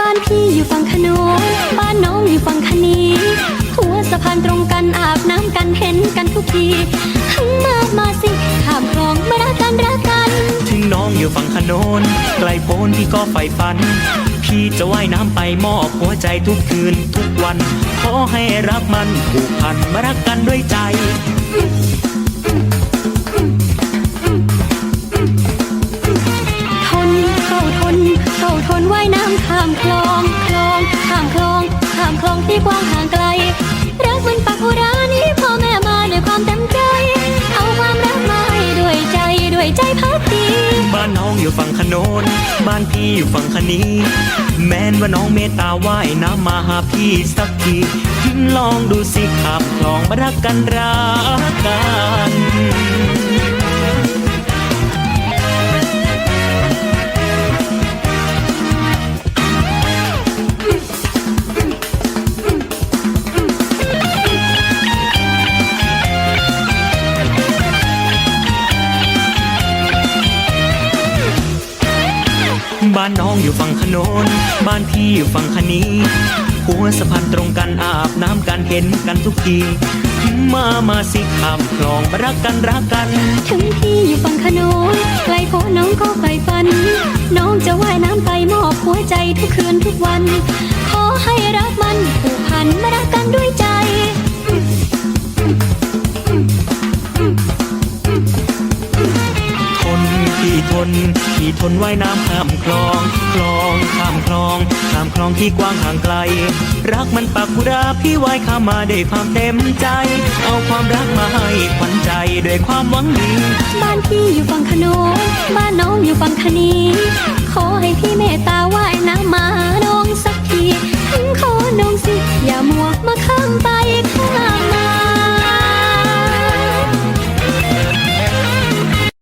บ้านพี่อยู่ฝั่งขนนบ้านน้องอยู่ฝั่งคณีหัวสะพานตรงกันอาบน้ำกันเห็นกันทุกทีหันมามาสิข้ามคลองมารักกันรักกัน ถึงน้องอยู่ฝั่งขนนไกลโพ้นพี่ก็ใฝ่ฝัน พี่จะว่ายน้ำไปมอบหัวใจทุกคืนทุกวัน ขอให้รักมันผูกพันมารักกันด้วยใจามคลองคลองข้ามคลองข้ามคลองที่กว้างห่างไกล รักมันปักอุรานี้พ่อแม่มาด้วยความเต็มใจ เอาความรักมาให้ด้วยใจด้วยใจพักดี บ้านน้องอยู่ฝั่งขนนบ้านพี่อยู่ฝั่งคณีแม้นว่าน้องเมตตาว่ายน้ำมาหาพี่สักทีลองดูสิขับคลองมารักกันรักานน้องอยู่ฝั่งขนนบ้านพี่อยู่ฝั่งคณีหัวสะพานตรงกันอาบน้ำกันเห็นกันทุกทีมามาสิข้ามคลองรักกันรักกัน ถึงพี่อยู่ฝั่งขนนไกลโพนน้องก็ใฝ่ฝัน น้องจะว่ายน้ำไปมอบหัวใจทุกคืนทุกวัน ขอให้รักมันผูกพันมารัก ทนพี่ทนว่ายน้ำข้ามคลอง คลองข้ามคลองข้ามคลองที่กว้างห่างไกล รักมันปักบุราพี่ว่ายข้ามมาด้วยความเต็มใจ เอาความรักมาให้ขวัญใจด้วยความหวังดี บ้านพี่อยู่ฝั่งขนุนบ้านน้องอยู่ฝั่งคนีขอให้พี่เมตตาว่ายน้ำมานงสักทีถึงขอนงสิ อย่ามัวมาข้ามไป